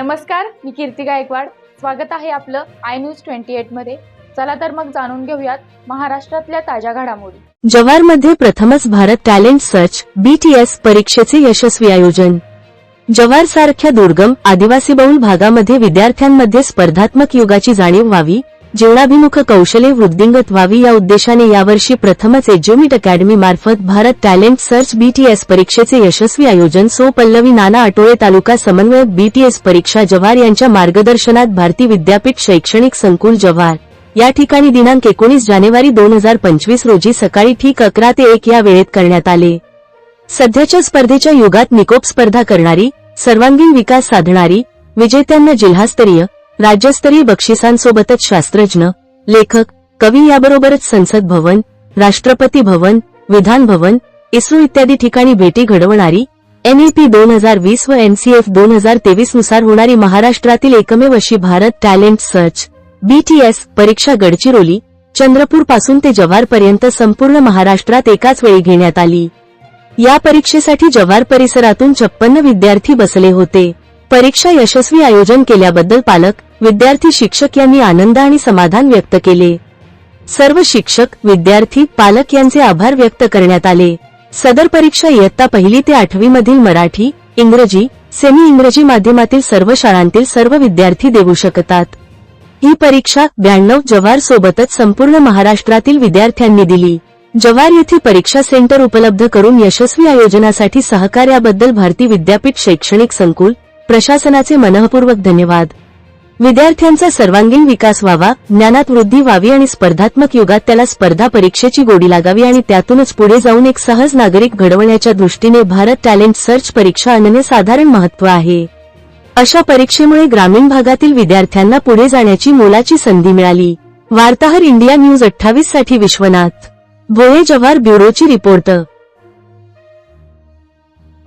नमस्कार मी कीर्ती गायकवाड. स्वागत आहे आपलं आय न्यूज ट्वेंटी एटमध्ये. चला तर मग जाणून घेऊयात महाराष्ट्रातल्या ताज्या घडामोडी. जवारमध्ये प्रथमच भारत टॅलेंट सर्च बीटीएस परीक्षेचे यशस्वी आयोजन. जवार सारख्या दुर्गम आदिवासी बहुल भागामध्ये विद्यार्थ्यांमध्ये स्पर्धात्मक युगाची जाणीव व्हावी. जीवनाभिमुख कौशल्ये वृद्धिंगत व्हावी या उद्देशाने यावर्षी प्रथमच एज्युमिट अकॅडमी मार्फत भारत टॅलेंट सर्च बीटीएस परीक्षेचे यशस्वी आयोजन सो पल्लवी नाना आटोळे तालुका समन्वयक बीटीएस परीक्षा जव्हार यांच्या मार्गदर्शनात भारती विद्यापीठ शैक्षणिक संकुल जव्हार. या ठिकाणी दिनांक एकोणीस जानेवारी दोन हजार पंचवीस रोजी सकाळी ठीक अकरा ते एक या वेळेत करण्यात आले. सध्याच्या स्पर्धेच्या युगात निकोप स्पर्धा करणारी सर्वांगीण विकास साधणारी विजेत्यांना जिल्हास्तरीय राज्यस्तरीय बक्षिसांसोबतच शास्त्रज्ञ लेखक कवी याबरोबरच संसद भवन राष्ट्रपती भवन विधान भवन इस्रो इत्यादी ठिकाणी भेटी घडवणारी एनईपी दोन हजार वीस व एनसीएफ दोन हजार तेवीसनुसार होणारी महाराष्ट्रातील एकमेव अशी भारत टॅलेंट सर्च बीटीएस परीक्षा गडचिरोली चंद्रपूरपासून ते जव्हारपर्यंत संपूर्ण महाराष्ट्रात एकाच वेळी घेण्यात आली. या परीक्षेसाठी जव्हार परिसरातून छप्पन्न विद्यार्थी बसले होते. परीक्षा यशस्वी आयोजन केल्याबद्दल पालक विद्यार्थी शिक्षक यांनी आनंद आणि समाधान व्यक्त केले. सर्व शिक्षक विद्यार्थी पालक यांचे आभार व्यक्त करण्यात आले. सदर परीक्षा इयत्ता पहिली ते आठवी मधील मराठी इंग्रजी सेमी इंग्रजी माध्यमातील सर्व शाळांतील सर्व विद्यार्थी देऊ शकतात. ही परीक्षा ब्याण्णव जव्हार सोबतच संपूर्ण महाराष्ट्रातील विद्यार्थ्यांनी दिली. जव्हार येथे परीक्षा सेंटर उपलब्ध करून यशस्वी आयोजनासाठी सहकार्याबद्दल भारती विद्यापीठ शैक्षणिक संकुल प्रशासनाचे मनःपूर्वक धन्यवाद. विद्यार्थ्यांचा सर्वांगीण विकास व्हावा ज्ञानात वृद्धी व्हावी आणि स्पर्धात्मक युगात त्याला स्पर्धा परीक्षेची गोडी लागावी आणि त्यातूनच पुढे जाऊन एक सहज नागरिक घडवण्याच्या दृष्टीने भारत टॅलेंट सर्च परीक्षा अनन्यसाधारण महत्त्व आहे. अशा परीक्षेमुळे ग्रामीण भागातील विद्यार्थ्यांना पुढे जाण्याची मोलाची संधी मिळाली. वार्ताहर इंडिया न्यूज अठ्ठावीससाठी विश्वनाथ. भोये जव्हार ब्युरोची रिपोर्ट.